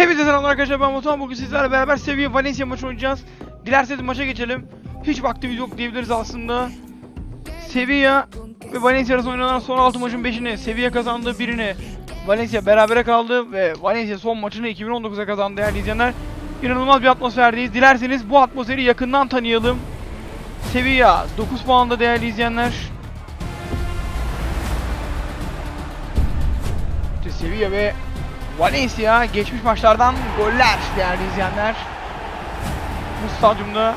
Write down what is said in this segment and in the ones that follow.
Hepinize selamlar arkadaşlar ben Batuhan bugün sizlerle beraber seviye Valencia maçı oynayacağız. Dilerseniz maça geçelim. Hiç vaktimiz yok diyebiliriz aslında. Sevilla ve Valencia arasında oynanan son 6 maçın 5'ini Sevilla kazandı birini. Valencia berabere kaldı ve Valencia son maçını 2019'a kazandı değerli izleyenler. İnanılmaz bir atmosferdeyiz. Dilerseniz bu atmosferi yakından tanıyalım. Sevilla 9 puanda değerli izleyenler. Sevilla ve Valencia geçmiş maçlardan goller değerli izleyenler. Bu stadyumda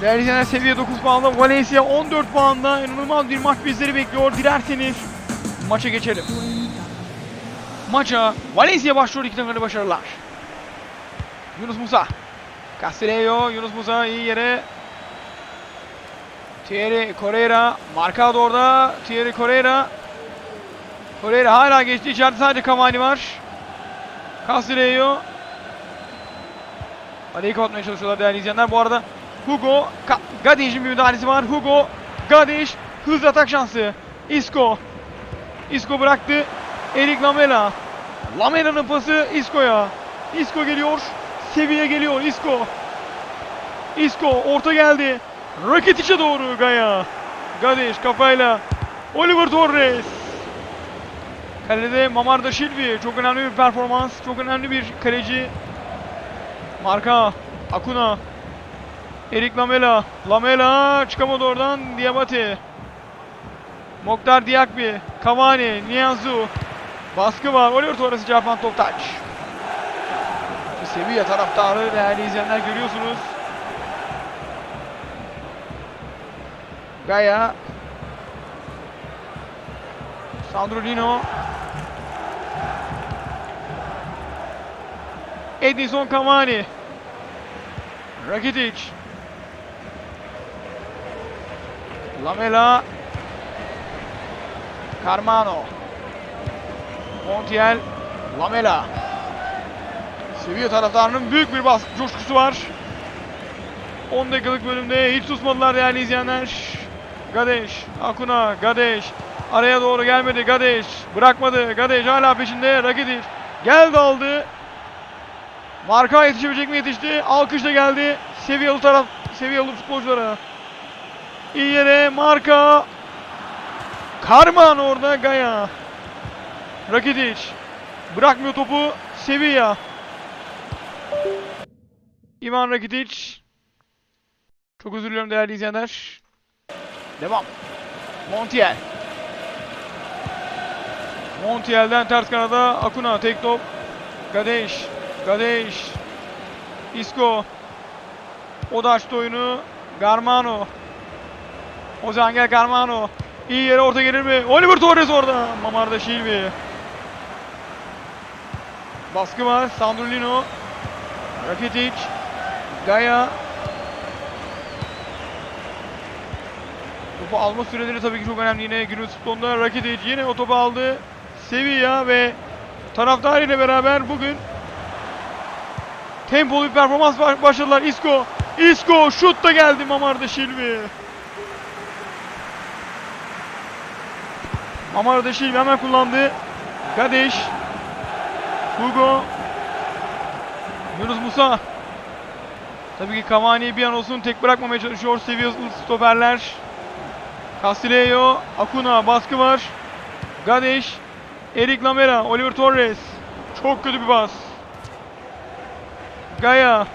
Değerli izleyenler seviye 9 puanda, Valencia 14 puanda. İnanılmaz bir maç bizleri bekliyor. Dilerseniz maça geçelim. Maça Valencia başlıyor iki takımda başarılar. Yunus Musa. Castillejo, Yunus Musa iyi yere. Thierry Correira. Marcado orada. Thierry Correira. Correira hala geçti. İçeride sadece Cavani var. Castillejo. Kaleyi kapatmaya çalışıyorlar değerli izleyenler. Bu arada Hugo Gadiş'in bir müdahalesi var. Hugo Gadiş hızlı atak şansı. Isco. Isco bıraktı. Erik Lamela. Lamela'nın pası Isco'ya. Isco geliyor. Seviye geliyor Isco. Isco orta geldi. Rakitic'e doğru Gaya. Gadiş kafayla. Oliver Torres. Kalede Mamarda Silvi. Çok önemli bir performans. Çok önemli bir kaleci. Marka. Akuna. Erik Lamela. Lamela çıkamadı oradan. Diabate. Moktar Diakbi. Cavani. Nianzu. Baskı var. Oliver Torres'i çarpan top taç. Sevilla taraftarı değerli izleyenler görüyorsunuz. Gaya. Sandro Lino. Edinson Cavani. Rakitic. Lamela. Carmano. Montiel. Lamela. Sevilla taraftarının büyük bir bas coşkusu var. 10 dakikalık bölümde hiç susmadılar değerli izleyenler. Gadeş, Akuna, Gadeş. Araya doğru gelmedi Gadeş. Bırakmadı. Gadeş hala peşinde. Rakitic. Geldi aldı. Marka yetişebilecek mi yetişti. Alkış da geldi. Seviyalı taraf, seviyalı futbolculara. İyi yere marka. Karman orada Gaya. Rakitic. Bırakmıyor topu. Sevilla. Ivan Rakitic. Çok özür diliyorum değerli izleyenler. Devam. Montiel. Montiel'den ters kanada Akuna tek top. Gadeş. Gadeş. Isco. O da açtı oyunu. Garmano. Ozan gel Garmano. İyi yere orta gelir mi? Oliver Torres orada. Mamarda Şilvi. Baskı var. Sandrolino. Rakitic. Gaya. Topu alma süreleri tabii ki çok önemli yine günümüz futbolunda. Rakitic yine o topu aldı. Sevilla ve taraftar ile beraber bugün tempolu bir performans baş- başladılar. Isco. Isco şut da geldi Mamarda Şilvi. Mamarda Şilvi hemen kullandı. Gadeş. Hugo. Yunus Musa. Tabii ki Cavani bir an olsun tek bırakmamaya çalışıyor seviyeli stoperler. Castillejo, Acuna baskı var. Gadeş, Erik Lamela, Oliver Torres. Çok kötü bir pas. Gaya.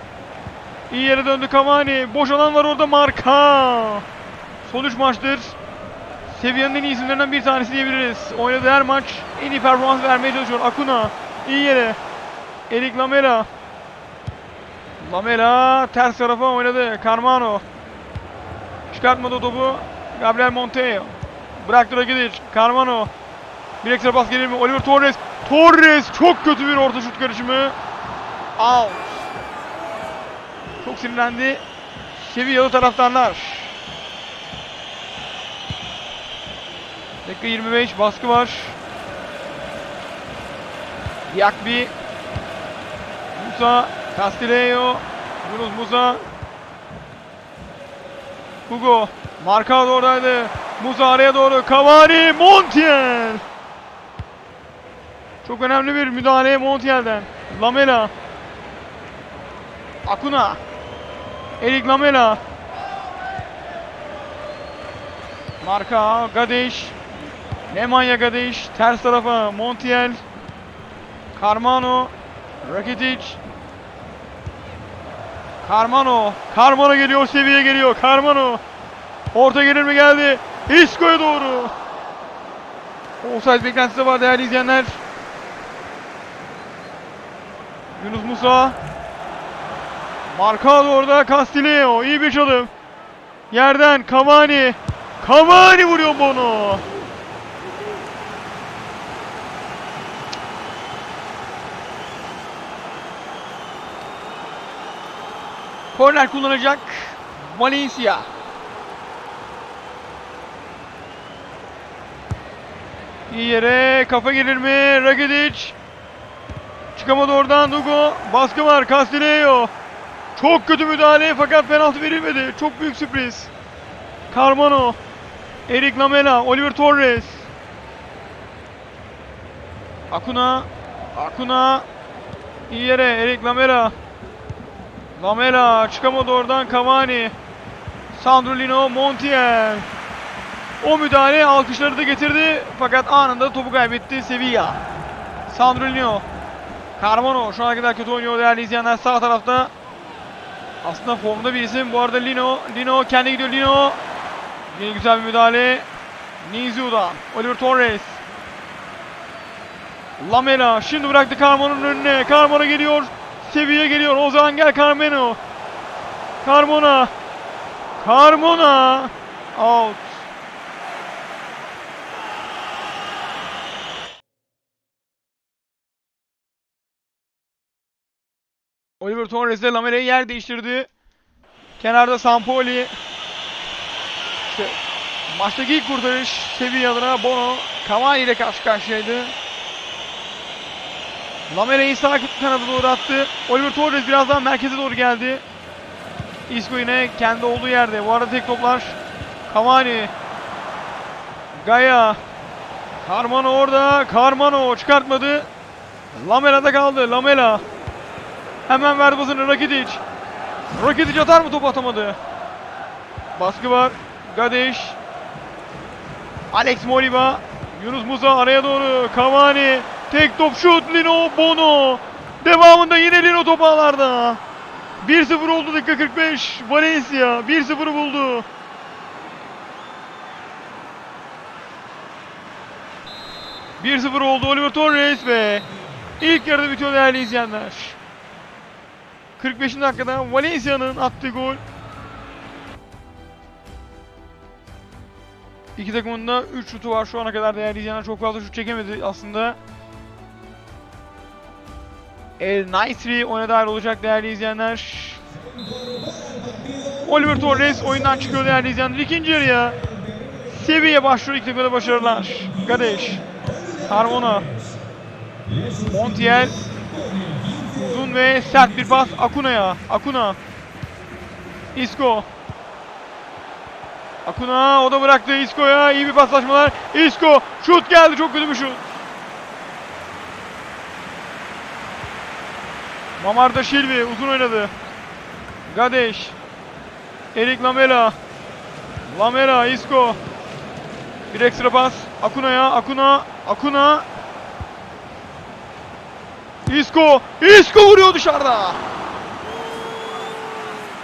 İyi yere döndü Cavani. Boş alan var orada marka. Son 3 maçtır. Seviyenin en iyi isimlerinden bir tanesi diyebiliriz. Oynadığı her maç en iyi performans vermeye çalışıyor. Acuna iyi yere. Erik Lamela. Lamela ters tarafa oynadı. Carmano. Çıkartmadı topu. Gabriel Monteiro. Bıraktı Rakitic. Carmano. Bir ekstra pas gelir mi? Oliver Torres. Torres çok kötü bir orta şut karışımı. Out. Çok sinirlendi. Sevillalı taraftarlar. Dakika 25 baskı var. Yakbi. Musa Castillejo. Yunus Musa. Hugo. Marka oradaydı. Musa araya doğru. Cavani. Montiel. Çok önemli bir müdahale Montiel'den. Lamela. Akuna. Erik Lamela. Marka. Gadeş. Nemanja Gadeş. Ters tarafa. Montiel. Carmano. Rakitic. Carmano. Carmano geliyor. Seviye geliyor. Carmano. Orta gelir mi geldi? Isco'ya doğru. Offside beklentisi var değerli izleyenler. Yunus Musa. Marcado orada Castillo. İyi bir çalım. Yerden Cavani. Cavani vuruyor Bono. Korner kullanacak Valencia. İyi yere kafa gelir mi? Rakitic. Çıkamadı oradan Dugo. Baskı var Castillo. Çok kötü müdahale fakat penaltı verilmedi. Çok büyük sürpriz. Carmano. Erik Lamela. Oliver Torres. Akuna. Akuna. İyi yere Erik Lamela. Lamela çıkamadı oradan Cavani. Sandrolino Montiel. O müdahale alkışları da getirdi fakat anında topu kaybetti Sevilla. Sandrolino. Carmano şu ana kadar kötü oynuyor değerli izleyenler sağ tarafta. Aslında formda bir isim. Bu arada Lino. Lino kendi gidiyor Lino. Yine güzel bir müdahale. Nizu'dan. Oliver Torres. Lamela şimdi bıraktı Carmano'nun önüne. Carmano geliyor. Seviye geliyor. O zaman gel Carmeno. Carmona. Carmona. Out. Oliver Torres de Lamela'yı yer değiştirdi. Kenarda Sampoli. İşte maçtaki ilk kurtarış Sevilla adına Bono Cavani ile karşı karşıyaydı. Lamela'yı sağ kanada doğru attı. Oliver Torres biraz daha merkeze doğru geldi. Isco yine kendi olduğu yerde. Bu arada tek toplar Cavani. Gaya. Carmano orada. Carmano çıkartmadı. Lamela'da kaldı. Lamela. Hemen verdi basını Rakitic. Rakitic atar mı topu atamadı. Baskı var. Gadeş. Alex Moliva. Yunus Musa araya doğru. Cavani. Tek top şut. Lino Bono. Devamında yine Lino top ağlarda. 1-0 oldu dakika 45. Valencia 1-0'ı buldu. Bir 0 oldu Oliver Torres ve ilk yarıda bitiyor değerli izleyenler. 45. dakikada Valencia'nın attığı gol. İki takımın da 3 şutu var şu ana kadar değerli izleyenler. Çok fazla şut çekemedi aslında. El Naisri oyuna dahil olacak değerli izleyenler. Oliver Torres oyundan çıkıyor değerli izleyenler. İkinci yarıya Sevilla başlıyor ilk takımda başarılar. Gadeş. Carmona. Montiel. Uzun ve sert bir pas Akuna'ya. Akuna. Isco. Akuna o da bıraktı Isco'ya. iyi bir paslaşmalar. Isco şut geldi çok kötü bir şut. Mamarda Şilvi uzun oynadı. Gadeş. Erik Lamela. Lamela Isco. Bir ekstra pas. Akuna'ya. Akuna. Akuna. Isco. Isco vuruyor dışarıda.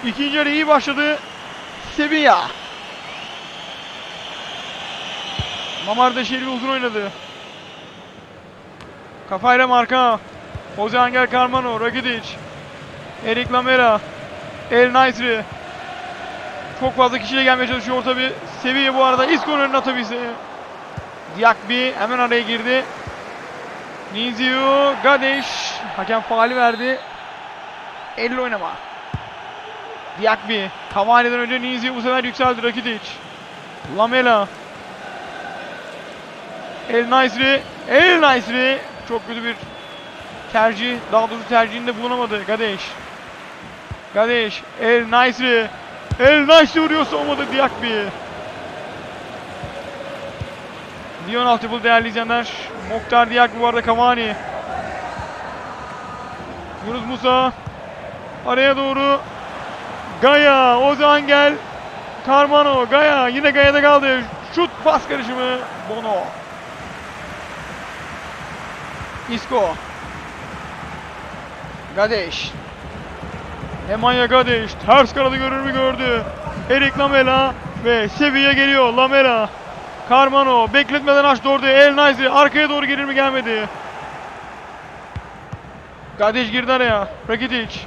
İkinci yarı iyi başladı. Sevilla. Mamar Şerif uzun oynadı. Kafayla marka. Jose Angel Carmano, Rakitic. Erik Lamela. El Naisri. Çok fazla kişiyle gelmeye çalışıyor orta bir seviye bu arada. Isco'nun önüne atabilse. Diakbi hemen araya girdi. Ninziu, Gadeş. Hakem faali verdi. Elle oynama. Diakbi. Cavani'den önce Ninziu bu sefer yükseldi Rakitic. Lamela. El Naisri. El Naisri. Çok kötü bir tercih, daha doğrusu tercihinde bulunamadı Gadeş. Gadeş, El Naisri. El Naisri vuruyor savunmada Diakbi. Lyon altyapılı değerli izleyenler. Mokhtar Diakbi bu arada Cavani. Yunus Musa. Araya doğru. Gaya, Ozan gel. Carmano, Gaya. Yine Gaya'da kaldı. Şut pas karışımı. Bono. Isco. Gadeş. Nemanja Gadeş ters kanadı görür mü gördü. Erik Lamela ve Sevilla geliyor. Lamela. Carmano bekletmeden açtı orada. El Nazi arkaya doğru gelir mi gelmedi. Gadeş girdi araya. Rakitic.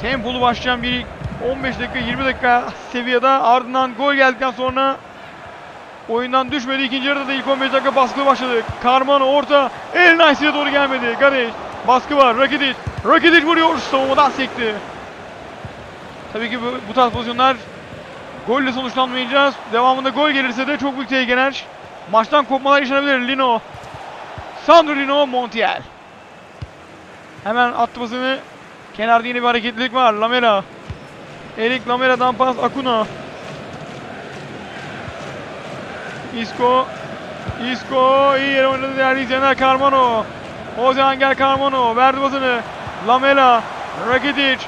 Tempolu başlayan bir 15 dakika 20 dakika seviyede ardından gol geldikten sonra oyundan düşmedi. İkinci yarıda da ilk 15 dakika baskılı başladık. Carmano orta. El Nazi'ye doğru gelmedi. Gadeş. Baskı var. Rakitic. Rakitic vuruyor. Savunmadan sekti. Tabii ki bu, bu tarz pozisyonlar golle sonuçlanmayacağız. Devamında gol gelirse de çok büyük tehlikeler. Maçtan kopmalar yaşanabilir. Lino. Sandro Lino Montiel. Hemen attı pasını. Kenarda yine bir hareketlilik var. Lamela. Erik Lamela'dan pas Akuna. Isco. Isco iyi yere oynadı değerli izleyenler Carmano. Jose Angel Carmano verdi pasını. Lamela. Rakitic.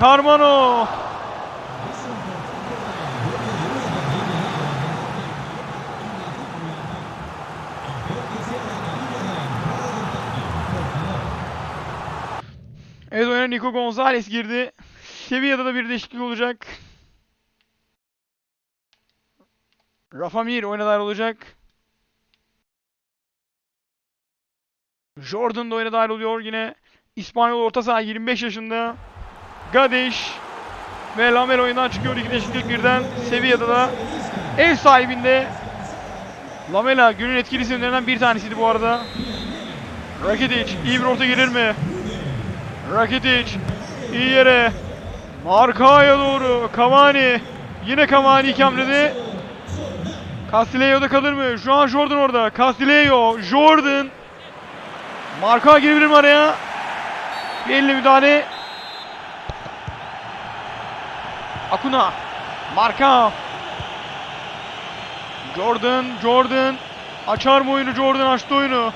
Carmano. Evet oyuna Nico Gonzalez girdi. Sevilla'da da bir değişiklik olacak. Rafa Mir oyuna olacak. Jordan da oyuna dahil oluyor yine. İspanyol orta saha 25 yaşında. Gadeş ve Lamel oyundan çıkıyor iki değişiklik birden. Sevilla'da da ev sahibinde Lamela günün etkili isimlerinden bir tanesiydi bu arada. Rakitic iyi bir orta gelir mi? Rakitic iyi yere. Markaya doğru. Cavani. Yine Cavani iki hamlede. Castillejo'da kalır mı? Şu an Jordan orada. Castillejo. Jordan. Marka girebilir araya? Bir elle müdahale. Akuna. Marka. Jordan. Jordan. Açar mı oyunu? Jordan açtı oyunu.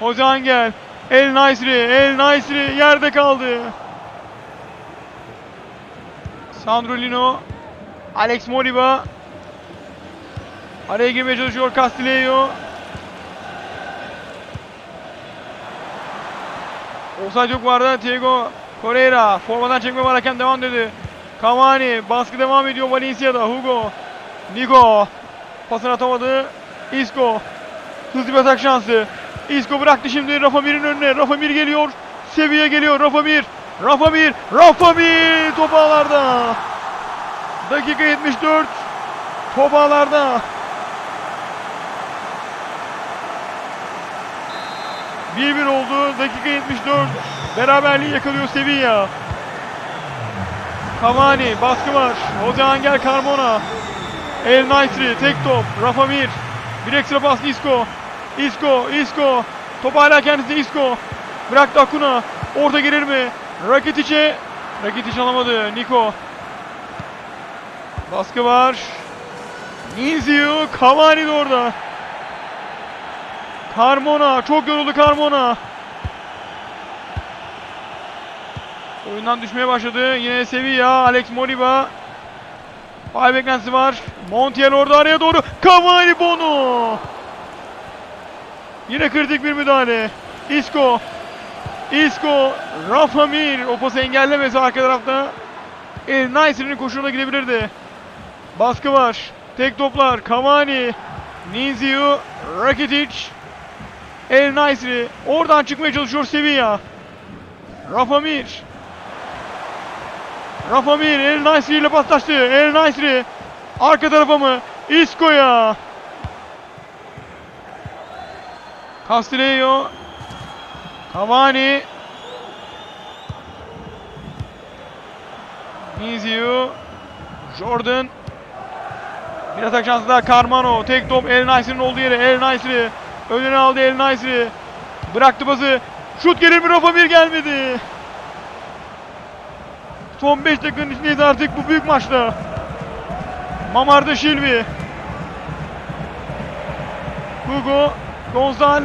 Jose Angel. El Naisri. El Naisri yerde kaldı. Sandro Lino. Alex Moriba. Araya girmeye çalışıyor Castillejo. Offside yok vardı. Diego Correira. Formadan çekme var hakem devam dedi. Cavani. Baskı devam ediyor Valencia'da. Hugo. Nico. Pasını atamadı. Isco. Hızlı bir atak şansı. Isco bıraktı şimdi Rafa Mir'in önüne. Rafa Mir geliyor. Seviye geliyor. Rafa Mir. Rafa Mir. Rafa Mir. Top ağlarda. Dakika 74. Top ağlarda. 1-1 oldu. Dakika 74. Beraberliği yakalıyor Sevilla. Cavani baskı var. Jose Angel Carmona. El Naitri tek top. Rafa Mir. Bir ekstra pas Isco. Isco, Isco. Top hala kendisinde Isco. Bıraktı Akuna. Orta gelir mi? Rakitic'e. Rakitic alamadı. Niko. Baskı var. Nizio. Cavani de orada. Carmona. Çok yoruldu Carmona. Oyundan düşmeye başladı. Yine Sevilla. Alex Moriba. Faal beklentisi var. Montiel orada araya doğru. Cavani Bono. Yine kritik bir müdahale. Isco. Isco. Rafa Mir. O pası engellemesi arka tarafta. El Naisri'nin koşuğuna gidebilirdi. Baskı var. Tek toplar. Cavani. Nizio. Rakitic. El Naisri. Oradan çıkmaya çalışıyor Sevilla. Rafa Mir. Rafa Mir. El Naisri ile paslaştı. El Naisri. Arka tarafa mı? Isco'ya. Castillejo. Cavani. Nizio. Jordan. Bir atak şansı daha Carmano. Tek top El Naisri'nin olduğu yere. El Naisri. Önüne aldı El Naisri. Bıraktı bazı. Şut gelir mi Rafa bir gelmedi. Son 5 dakikanın içindeyiz artık bu büyük maçta. Mamarda Şilvi. Hugo. Gonzal.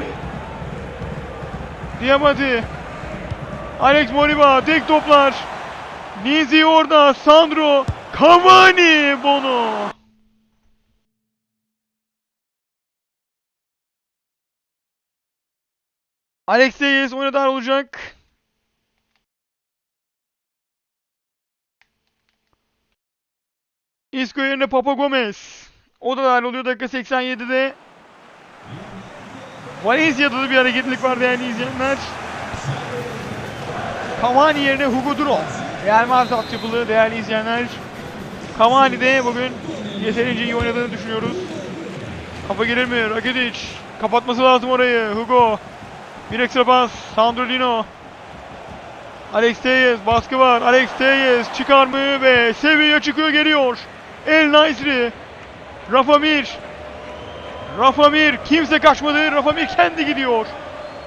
Diamati. Alex Moriba. Tek toplar. Nizi orada. Sandro. Cavani. Bono. Alex Reyes oynadar olacak. Isco yerine Papa Gomez. O da dahil oluyor dakika 87'de. Valencia'da da bir hareketlilik var değerli izleyenler. Cavani yerine Hugo Duro. Real Madrid altyapılı değerli izleyenler. Cavani de bugün yeterince iyi oynadığını düşünüyoruz. Kafa gelir mi? Rakitic. Kapatması lazım orayı. Hugo. Bir ekstra pas. Sandro Lino. Alex Teyes baskı var. Alex Teyes çıkar mı ve Sevilla çıkıyor geliyor. El Naisri. Rafa Mir. Rafa Mir. Kimse kaçmadı. Rafa Mir kendi gidiyor.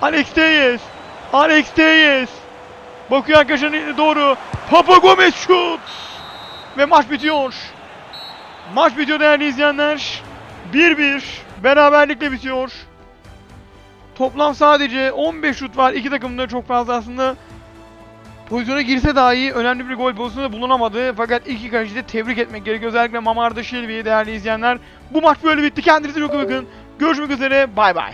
Alex Teyes. Alex Teyes. Bakıyor arkadaşlarına doğru. Papa Gomez şut. Ve maç bitiyor. Maç bitiyor değerli izleyenler. 1-1. Beraberlikle bitiyor. Toplam sadece 15 şut var. İki takımda çok fazla aslında pozisyona girse dahi önemli bir gol pozisyonu bulunamadı. Fakat iki kaleci de tebrik etmek gerekiyor. Özellikle Mamarda Şilvi'yi değerli izleyenler. Bu maç böyle bitti. Kendinize çok iyi bakın. Görüşmek üzere. Bay bay.